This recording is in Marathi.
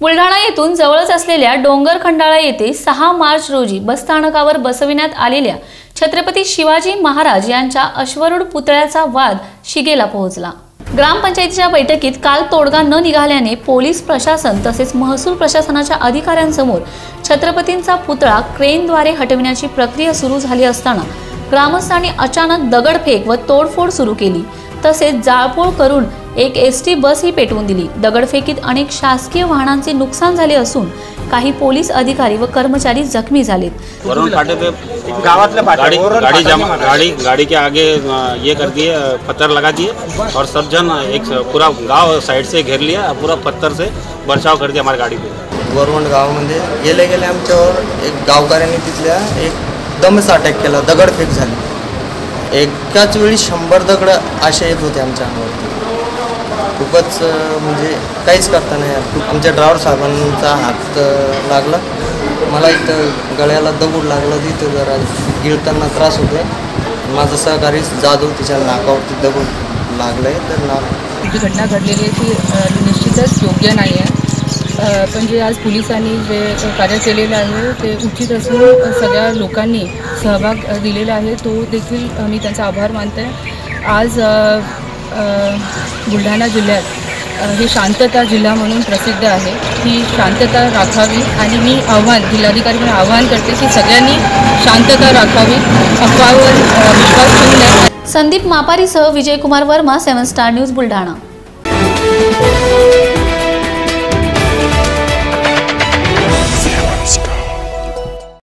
बुलढाणा येथून जवळच असलेल्या डोंगर खंडाळा येथे सहा मार्च रोजी बसस्थानकावर बसविण्यात आलेल्या छत्रपती शिवाजी महाराज यांच्या अश्वरूढ पुतळ्याचा वाद शिगेला पोहोचला. ग्रामपंचायतीच्या बैठकीत काल तोडगा न निघाल्याने पोलीस प्रशासन तसेच महसूल प्रशासनाच्या अधिकाऱ्यांसमोर छत्रपतींचा पुतळा क्रेनद्वारे हटविण्याची प्रक्रिया सुरू झाली असताना ग्रामस्थांनी अचानक दगडफेक व तोडफोड सुरू केली. तसेच जाळपोळ करून एक एस टी बसही पेटवून दिली. दगडफेकीत अनेक शासकीय वाहनांचे नुकसान झाले असून काही पोलीस अधिकारी व कर्मचारी जखमी झालेत. वरुण फाटे पे गावातल्या गाड़ी पाट्या गाड़ी जमा गाड़ी गाड़ी के आगे अ, ये कर दिए अ, पत्थर लगा दिए और सब जन एक पूरा गांव साइड से घेर लिया पूरा पत्थर से बचाव कर दिया हमारी गाड़ी पे। वरवंड गावामध्ये गेले गेले आमच्यावर एक गावकऱ्यांनी तिथल्या एक दमच अटॅक केला दगडफेक झाली. एकाच वेळी शंभर दगड असे येत होते आमच्या अंगावरती. खूपच म्हणजे काहीच करता नाही आलं. आमच्या ड्रायव्हर साहेबांचा हात लागला. मला इथं गळ्याला दगड लागला तिथं जरा गिळताना त्रास होतोय. माझा सहकारी जाधव तिच्या नाकावरती दगड लागलाय तर नाक जी घटना घडलेली आहे ती निश्चितच योग्य नाही आहे पण जे आज पोलिसांनी जे कार्य केलेलं आहे ते उचित असून सगळ्या लोकांनी सहभाग दिलेला आहे तो देखील मी त्यांचा आभार मानते. आज बुलढाणा जिल्ह्यात ही शांतता जिल्हा म्हणून प्रसिद्ध आहे. ही शांतता राखावी आणि मी आव्हान जिल्हाधिकारी म्हणून आव्हान करते की सगळ्यांनी शांतता राखावी. अफवावर विश्वास ठेवू नये. Sandeep मापारीसह Vijaykumar Verma seven star news Buldhana.